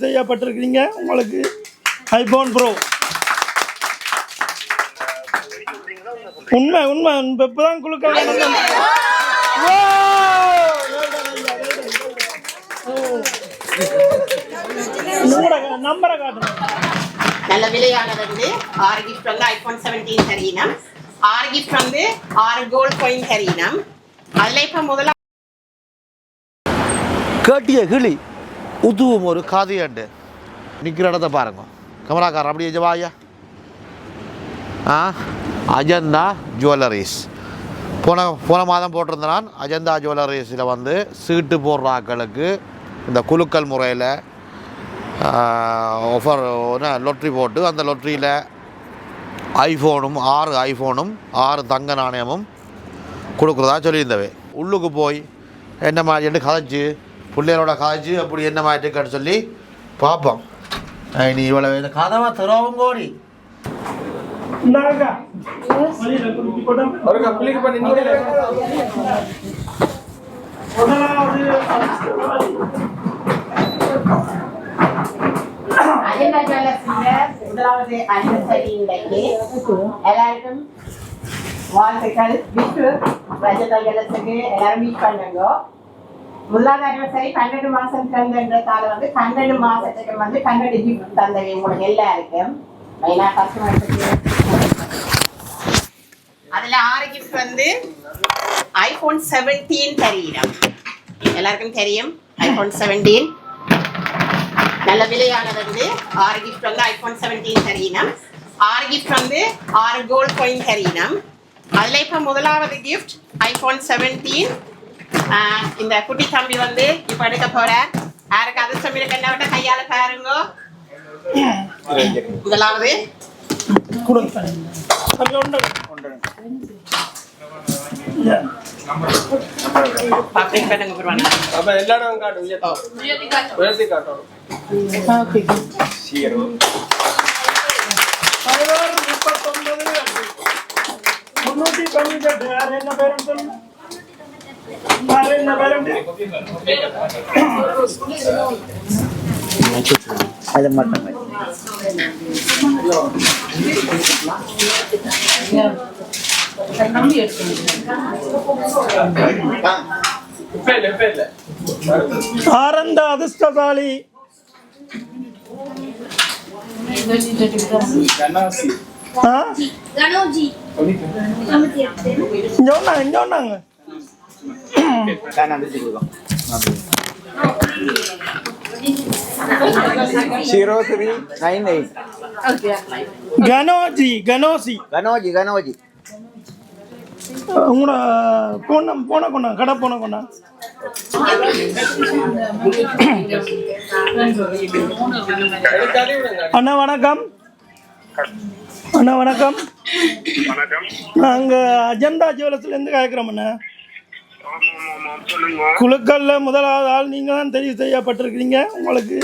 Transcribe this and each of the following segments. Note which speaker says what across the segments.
Speaker 1: செய்யப்பட்டிருக்கிறீங்க. உங்களுக்கு iPhone bro. உண்மை உண்மை. குழுக்கள் நடந்தது. ஓ! உங்களோட நம்பரை காட்டுங்க.
Speaker 2: நல்ல விலையானது. வந்து ஆறு கிஃப்ட் வந்து ஐபோன் செவன்டீன் தரீனம் ஆறு கிஃப்ட் வந்து ஆறு கோல்ட் காயின் தரீனம் அதில் இப்போ முதல்ல
Speaker 3: கேட்டிய கிளி. உதுவும் ஒரு காதியாண்டு நிற்கிற இடத்த பாருங்க கமலாக்காரன் அப்படியே ஜவாயா ஆ அஜந்தா ஜுவல்லரிஸ் போன போன மாதம் போட்டிருந்தான் அஜந்தா ஜுவல்லரிஸில் வந்து சீட்டு போடுற ஆட்களுக்கு இந்த குலுக்கல் முறையில் ஆஃபர் லொட்ரி போட்டு அந்த லொட்ரியில் ஐஃபோனும் ஆறு ஐஃபோனும் ஆறு தங்க நாணயமும் கொடுக்குறதா சொல்லியிருந்தவை உள்ளுக்கு போய் என்ன மாதிரி கதைச்சு பிள்ளைகளோட கதைச்சு அப்படி என்ன மாதிரி இருக்குன்னு சொல்லி பார்ப்போம். நீ இவ்வளோ இந்த கதவை திறவும் கோடி.
Speaker 1: முதலாவது
Speaker 2: அனிவர்சரி இன்றைக்கு எல்லாருக்கும் வாழ்த்துக்கள். விட்டு ஜுவல்லர்ஸுக்கு எல்லாரும் மீட் பண்ணுங்க. முதலாவது சரி பன்னெண்டு மாசம் திறந்தன்றதால வந்து பன்னெண்டு மாசத்துக்கு வந்து பன்னெண்டு கிஃப்ட் தந்தவை உங்களுக்கு எல்லாருக்கும். மெயினா கஸ்டமர்ஸுக்கு அதுல ஆறு கிஃப்ட் வந்து ஐபோன் செவன்டீன் தெரியும் எல்லாருக்கும் தெரியும் ஐபோன் செவன்டீன் நல்ல விலையானது வந்து ஆறு கிஃப்ட் வந்து ஐபோன் செவன்டீன் தரீனம் ஆறு கிஃப்ட் வந்து ஆறு கோல்ட் காயின் தரீனம் அதுல இப்ப முதலாவது கிஃப்ட் ஐபோன் செவன்டீன் இந்த குட்டி தம்பி வந்து இப்ப எடுக்க போறார். யாருக்கு அதிர்ஷ்டம் இருக்கு? என்ன விட்ட கையால பாருங்க. முதலாவது.
Speaker 4: காட்டும் உயர்த்தி காட்டணும்.
Speaker 1: பதினோரு முப்பத்தொன்பது முன்னூத்தி தொண்ணூத்தி எட்டு யார் என்ன சொல்லுங்க. யார் என்ன பேரும்
Speaker 4: இப்ப இல்ல இப்ப
Speaker 5: zero three nine eight.
Speaker 1: Kanhoji கனோசி
Speaker 5: Ganoji, Ganoji.
Speaker 1: உங்களோட போன போன கொண்டா கடை போன கொண்டா அண்ணா வணக்கம் அண்ணா வணக்கம்
Speaker 6: வணக்கம்
Speaker 1: நாங்க அஜந்தா ஜுவல்லர்ஸ்ல இருந்து கேட்கிறோம் அண்ணா
Speaker 6: ஆமாம், ஆமாம், ஆமாம். சொல்லுங்க
Speaker 1: குழுக்கள்ல முதலாவது ஆள் நீங்க தான் தெரிவு செய்யப்பட்டிருக்கிறீங்க உங்களுக்கு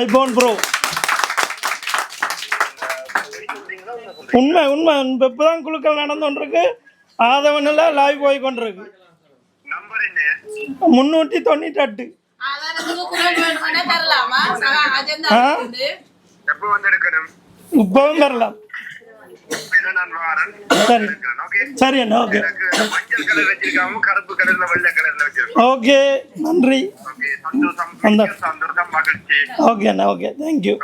Speaker 1: ஐபோன் ப்ரோ. உண்மை உண்மை. இப்பதான் குழுக்கள் நடந்து கொண்டிருக்கு. ஆதவனில் லைவ் போய் கொண்டிருக்கு.
Speaker 6: நம்பர் என்ன
Speaker 1: முன்னூற்றி தொண்ணூற்றி எட்டு இப்பவும்
Speaker 6: இப்ப வாரன்
Speaker 1: சரி
Speaker 6: எடுக்கிறேன் ஓகே
Speaker 1: சரி அண்ணா ஓகே
Speaker 6: எனக்கு மஞ்சள் கலர் வச்சிருக்காம கருப்பு கலர்ல வெள்ளை கலர்ல வச்சிருக்கோம்
Speaker 1: ஓகே நன்றி
Speaker 6: ஓகே சந்தோஷம்
Speaker 1: சந்தோஷம்.
Speaker 6: சந்தோஷம் மகிழ்ச்சி
Speaker 1: okay Anna okay thank you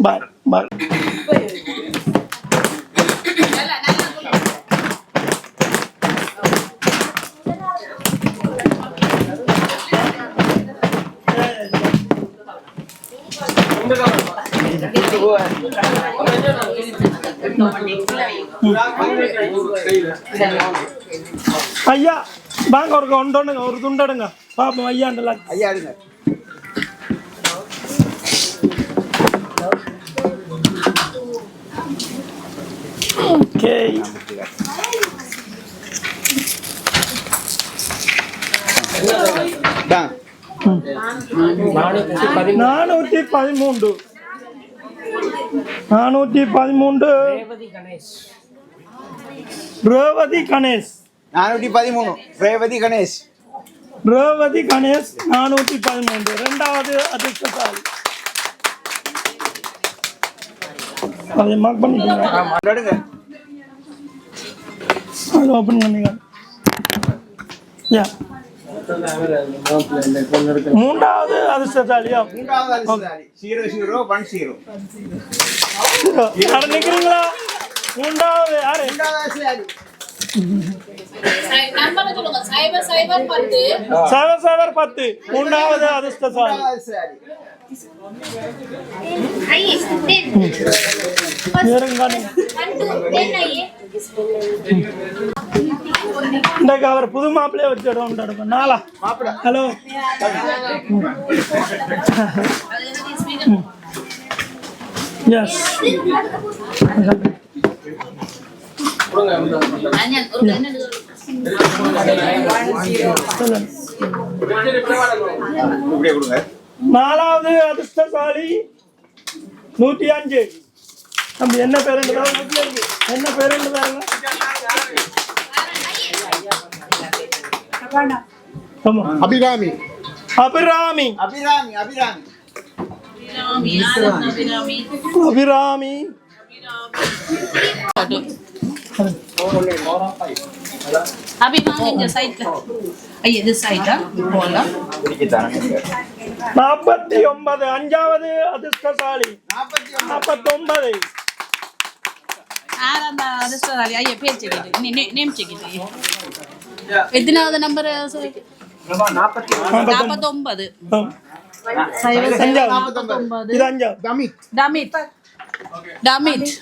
Speaker 1: bye bye ஐயா வாங்க ஒரு ஒன்றொன்னுங்க ஒரு துண்டடுங்க பாப்போம் ஐயாண்டல
Speaker 5: ஐயா எடுங்க.
Speaker 1: ஓகே. நானூற்றி பதிமூன்று. நானூத்தி பதிமூன்று. ரேவதி கணேஷ்.
Speaker 5: நானூற்றி பதிமூணு. ரேவதி கணேஷ்.
Speaker 1: ரேவதி கணேஷ் நானூற்றி பதிமூன்று. ரெண்டாவது அதிர்ஷ்டசாலி. அதை மார்க் பண்ணிக்கோங்க. அதை ஓப்பன் பண்ணுங்க யா மூன்றாவது அதிர்ஷ்டசாலியா? நிக்கிறீங்களா? மூன்றாவது யாரு?
Speaker 7: சைபர் சைபர் பத்து.
Speaker 1: மூன்றாவது அதிர்ஷ்டசாலி. இன்றைக்கு அவர் புது மாப்பிள்ளைய வச்சு இடம் நாளா? ஹலோ எஸ்
Speaker 5: இப்படியே கொடுங்க.
Speaker 1: நாலாவது அதிர்ஷ்டசாலி நூற்றி அஞ்சு. நம்ம என்ன பேருண்டு என்ன பேருண்டு பாருங்க?
Speaker 3: அபிராமி.
Speaker 1: அபிராமி.
Speaker 5: அபிராமி. அபிராமி
Speaker 1: அபிராமி.
Speaker 8: அபிமான் இந்த சைட்ல ஐயா இது சைடா போலாம்.
Speaker 1: நாற்பத்தி ஒன்பது. அஞ்சாவது அதிர்ஷ்டசாலி.
Speaker 5: நாற்பத்தி
Speaker 1: ஒன்பது
Speaker 8: எத்தனாவது நம்பர் நாற்பத்தொன்பது டமித்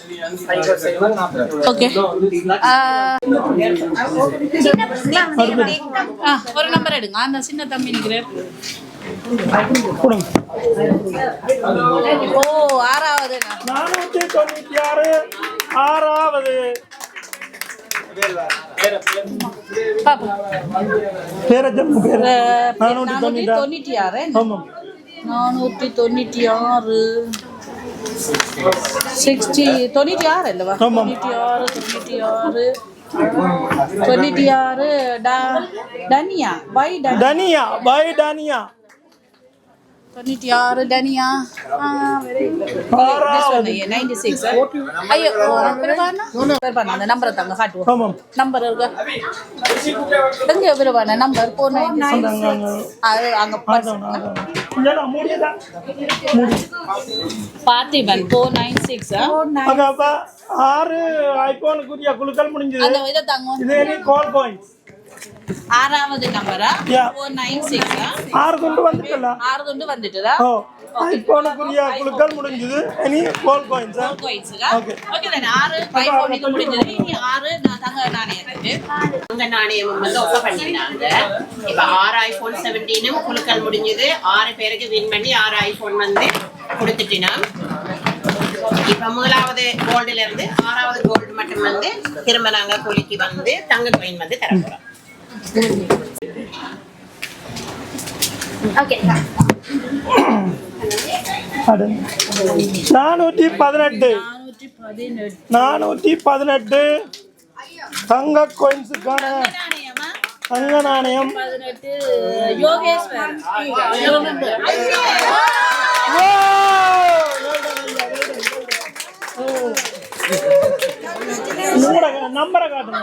Speaker 8: ஓகே ஒரு நம்பர் எடுங்க. அந்த சின்ன தம்பி நிற்கிறேன்
Speaker 1: கொடுங்க
Speaker 8: ஓ ஆறாவது.
Speaker 1: நானூற்றி தொண்ணூற்றி ஆறு ஆறாவது. தொண்ணூற்றி
Speaker 8: ஆறு.
Speaker 1: ஆமாம்.
Speaker 8: நானூற்றி தொண்ணூற்றி ஆறு. சிக்ஸ்டி தொண்ணூற்றி ஆறு இல்லவா. தொண்ணூற்றி ஆறு தொண்ணூற்றி ஆறு. தொண்ணூற்றி ஆறு டனியா? பை ட-
Speaker 1: தனியா பை தனியா
Speaker 8: தொண்ணூற்றி ஆறு பெருவானா அந்த நம்பரை தாங்க காட்டுவோம் நம்பர் இருக்கா எங்க பெருவானா நம்பர்
Speaker 1: அங்க.
Speaker 8: அது அங்க. பார்த்திபன் ஃபோர் நைன் சிக்ஸ்
Speaker 1: ஆறு ஐபோனுக்குரிய குழுக்கள் முடிஞ்சது
Speaker 8: அந்த இதை தாங்க
Speaker 1: இது இனி கால் பாயிண்ட்ஸ்
Speaker 8: ஆறாவது நம்பரா. ஃபோர் நைன் சிக்ஸ்
Speaker 1: ஆறு துண்டு வந்துட்டல.
Speaker 8: ஆறு துண்டு வந்துட்டுதா?
Speaker 1: ஓ குழுக்கள் முடிஞ்சது. கால்.
Speaker 8: ஓகே தானே ஆறு ஃபைவ் முடிஞ்சது. இனி ஆறு நான் தங்க நாணயத்துக்கு.
Speaker 2: அந்த நாணயம் வந்து பண்ணிருந்தாங்க இப்ப ஆறு ஐபோன் செவன்டீனும் குழுக்கள் முடிஞ்சது. ஆறு பேருக்கு வின் பண்ணி ஆறு ஐபோன் வந்து கொடுத்துட்டினா. இப்ப முதலாவது கோல்டுல இருந்து ஆறாவது கோல்டு மட்டும் வந்து திரும்ப நாங்க குலுக்கி வந்து தங்க coin வந்து தர போறோம்
Speaker 7: ஓகே
Speaker 1: அது நானூற்றி பதினெட்டு
Speaker 8: நானூற்றி பதினெட்டு.
Speaker 1: நானூற்றி பதினெட்டு. தங்க கோயின்ஸுக்கான தங்க நாணயம். நம்பரை காட்டுங்க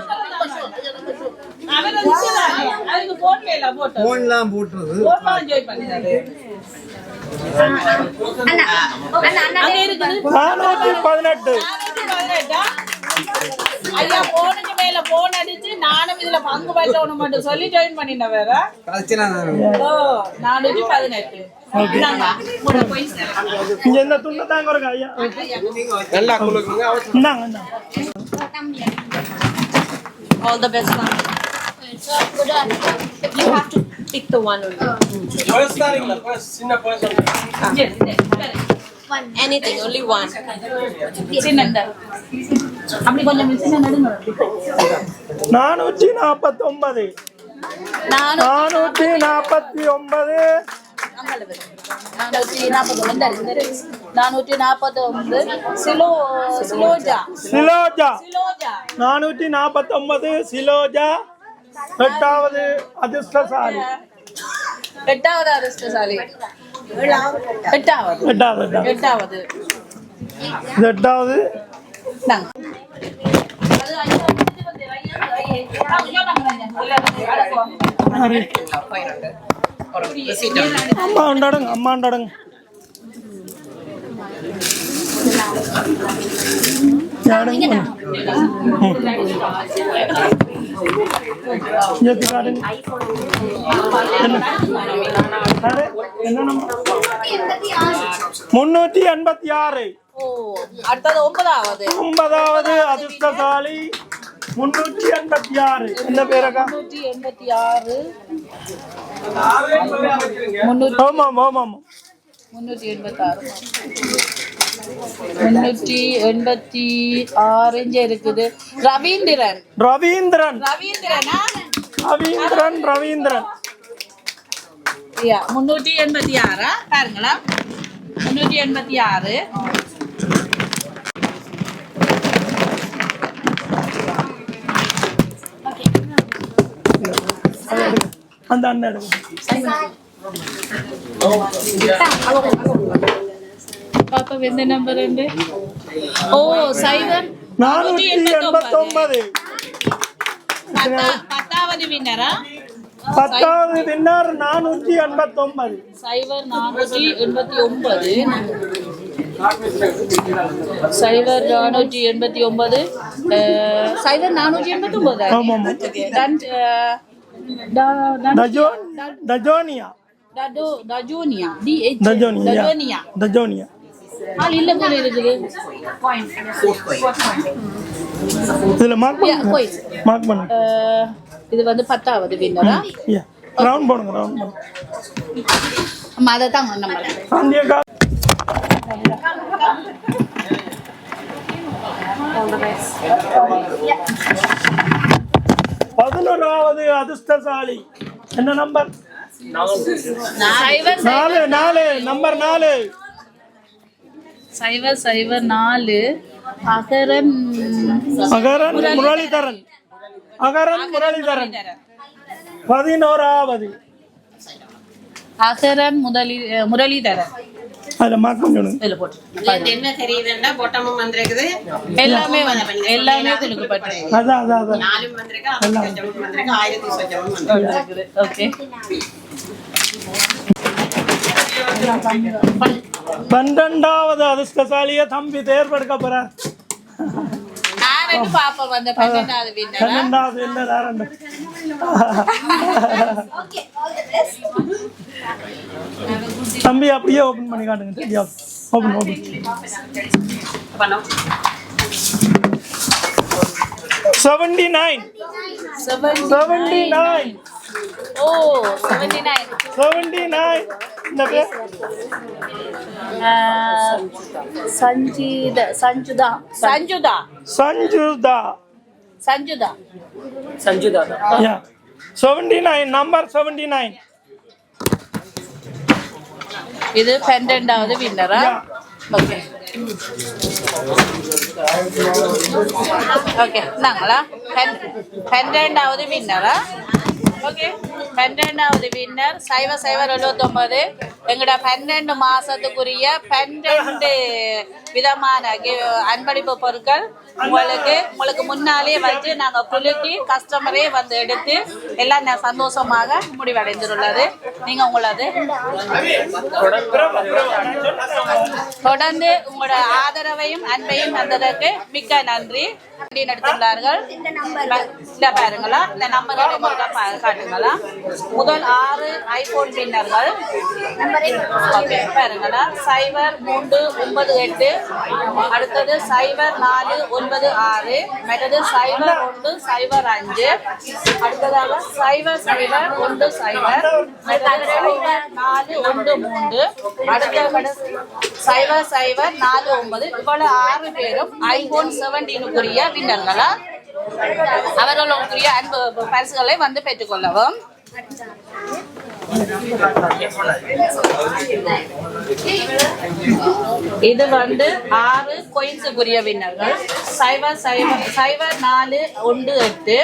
Speaker 8: இருக்குது.
Speaker 1: நானூற்றி பதினெட்டு?
Speaker 8: ஐயா போனுக்கு மேல போன் அடிச்சு நானும் இதுல பங்கு பெற்றவனு மட்டும் சொல்லி ஜாயின் பண்ணின வேற நானூற்றி பதினெட்டு.
Speaker 1: தாங்க ஐயா.
Speaker 4: நல்லா
Speaker 1: இந்தாங்க
Speaker 8: All the best. You have to pick the one only.
Speaker 4: Purse தானீங்களா purse சின்ன purse
Speaker 8: Yes, yes, correct. Anything, only one. சின்ன இந்த. அப்படி கொஞ்சம்
Speaker 1: நானூற்றி நாற்பத்தி ஒன்பது
Speaker 8: நானூற்றி
Speaker 1: நாற்பத்தி ஒன்பது
Speaker 8: நானூற்றி நாற்பத்தி நானூற்றி நாற்பத்தி ஒன்பது சிலோ சிலோஜா.
Speaker 1: சிலோஜா.
Speaker 8: சிலோஜா.
Speaker 1: நானூற்றி நாற்பத்தி ஒன்பது சிலோஜா. எட்டாவது அதிர்ஷ்டசாலி.
Speaker 8: எட்டாவது அதிர்ஷ்டசாலி. எட்டாவது.
Speaker 1: எட்டாவது. எட்டாவது.
Speaker 8: எட்டாவது.
Speaker 1: அம்மா உண்டாடுங்க அம்மா உண்டாடுங்க ഞാനും number? முன்னூத்தி எண்பத்தி ஆறு.
Speaker 8: ஓ அடுத்தது ஒன்பதாவது.
Speaker 1: ஒன்பதாவது அதிர்ஷ்டசாலி. முன்னூற்றி எண்பத்தி ஆறு. என்ன பேரக்கா
Speaker 8: முன்னூற்றி எண்பத்தி ஆறு.
Speaker 1: ஆமாம் ஆமாம்
Speaker 8: முன்னூற்றி எண்பத்தி ஆறு முன்னூற்றி எண்பத்தி இங்க இருக்குது. ரவீந்திரன்.
Speaker 1: ரவீந்திரன்.
Speaker 8: ரவீந்திரனா
Speaker 1: ரவீந்திரன் ரவீந்திரன்.
Speaker 8: முன்னூற்றி எண்பத்தி ஆறா? பாருங்களா முன்னூற்றி எண்பத்தி ஆறு.
Speaker 1: அந்த அண்ணன்
Speaker 8: பாப்பா எந்த நம்பர் ரெண்டு. ஓ சைபர்
Speaker 1: நானூற்றி எண்பத்தி ஒன்பது
Speaker 8: பத்தா- பத்தாவது வின்னரா
Speaker 1: பத்தாவது வின்னர் நானூற்றி எண்பத்தி ஒன்பது
Speaker 8: சைபர் நானூற்றி எண்பத்தி ஒன்பது சைபர் நானூற்றி எண்பத்தி ஒன்பது சைபர் நானூற்றி எண்பத்தி ஒன்பது
Speaker 1: டஜோனியா
Speaker 8: டஜோனியா
Speaker 1: டஜோனியா
Speaker 8: ஆள் இல்ல போல இருக்குது.
Speaker 1: இதுல மார்க் பண்ணுங்க. மார்க் பண்ணுங்க.
Speaker 8: இது வந்து பத்தாவது வின்னரா
Speaker 1: ரவுண்ட் போடுங்க ரவுண்ட் போடுங்க.
Speaker 8: ஆமா அதை தான் நம்பர்
Speaker 1: சாந்தியக்கா பதினோராவது அதிர்ஷ்டசாலி. என்ன நம்பர் நாலு. நாலு நம்பர் நாலு.
Speaker 8: சைபர் சைபர் நாலு அகரன்
Speaker 1: அகரன் முரளிதரன். அகரன் முரளிதரன். பதினோராவது.
Speaker 8: அகரன் முதலி முரளிதரன்.
Speaker 1: அதுல மார்க் பண்ணிவிடுங்க
Speaker 8: இதுல போட்டு.
Speaker 2: என்ன தெரியுதுன்னா பொட்டமும் வந்திருக்குது
Speaker 8: எல்லாமே வந்து- எல்லாமே கொடுக்கப்பட்டது
Speaker 1: அதான் அதான் அதான்.
Speaker 2: நாலும் வந்திருக்கு அறுபது சொச்சமும் வந்திருக்கு ஆயிரத்தி சொச்சமும் வந்திருக்கு
Speaker 8: ஓகே.
Speaker 1: பன்னெண்டாவது அதிர்ஷ்டசாலிய தம்பி தேர்வெடுக்க போறார்.
Speaker 8: பன்னெண்டாவது
Speaker 1: என்ன ரெண்டு. தம்பி அப்படியே ஓபன் பண்ணி காட்டுங்க. Open open seventy nine seventy nine
Speaker 8: O seventy nine
Speaker 1: seventy nine பேர்
Speaker 8: சஞ்சீத சஞ்சுதா. சஞ்சுதா.
Speaker 1: சஞ்சுதா.
Speaker 8: சஞ்சுதா.
Speaker 1: யா. Seventy nine number seventy nine
Speaker 8: இது பன்னெண்டாவது வின்னரா
Speaker 1: யா.
Speaker 8: ஓகே ஓகே நாங்களா? பன்னெண்டாவது வின்னரா ஓகே. பன்னெண்டாவது வின்னர் சைவ சைவர் எழுபத்தொம்பது எங்களோட பன்னெண்டு மாதத்துக்குரிய பன்னெண்டு விதமான அன்பளிப்பு பொருட்கள் உங்களுக்கு உங்களுக்கு முன்னாலே வச்சு நாங்கள் குலுக்கி கஸ்டமரே வந்து எடுத்து எல்லாம் ந- சந்தோஷமாக முடிவடைந்துள்ளது. நீங்கள் உங்களது? தொடர்ந்து உங்களோட ஆதரவையும் அன்பையும் தந்ததற்கு மிக்க நன்றி. வண்டி நடத்துள்ளார்கள் இந்த பாருங்களா இந்த நம்பரோட முருகா காட்டுங்களா. முதல் ஆறு ஐபோன் பின்னர்கள். பாருங்களா. சைபர் மூன்று ஒன்பது எட்டு அடுத்தது சைபர் நாலு ஒன்பது ஆறு. மற்றது சைபர் ஒன்று சைபர் அஞ்சு. அடுத்ததாக சைபர் சைபர் ஒன்று சைபர். அடுத்தது சைபர் நாலு ஒன்று மூன்று. அடுத்த சைபர் சைபர் நாலு ஒன்பது. இவ்வளவு ஆறு பேரும் ஐபோன் செவன்டீனுக்குரிய வின்னர்களா அவர்களுக்குரிய அன்பு பரிசுகளை வந்து பெற்றுக்கொள்ளவும். இது வந்து ஆறு கொயின்ஸுக்குரிய வின்னர்கள் சைபர் சைவர் சைபர் நாலு ஒன்று எட்டு.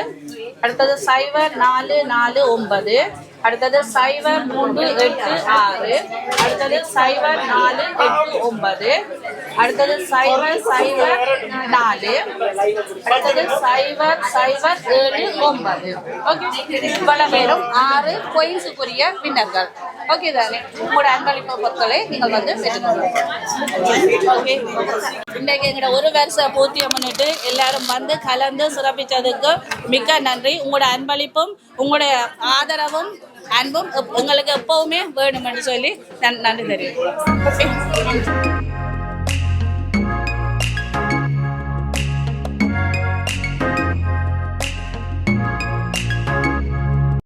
Speaker 8: அடுத்தது சைபர் நாலு நாலு ஒன்பது. அடுத்தது சைபர் மூன்று எட்டு ஆறு. அடுத்தது சைபர் நாலு எட்டு ஒன்பது. அடுத்தது சைபர் சைபர் நாலு. அடுத்தது சைபர் சைபர் ஏழு ஒன்பது. ஓகே இவ்வளவு பேரும் ஆறு கொயின்ஸுக்குரிய வின்னர்கள் ஓகே தானே உங்களோட அன்பளிப்பு பொருட்களை நீங்கள் வந்து பெற்றுக்கொள்ளுங்க ஓகே இன்றைக்கு எங்களோட ஒரு வருஷ பூர்த்தியை முன்னிட்டு எல்லாரும் வந்து கலந்து சிறப்பித்ததுக்கு மிக்க நன்றி. உங்களோட அன்பளிப்பும் உங்களுடைய ஆதரவும் அன்பும் எப்- எங்களுக்கு எப்பவுமே வேணும்னு சொல்லி நன்- நன்றி தெரியும் ஓகே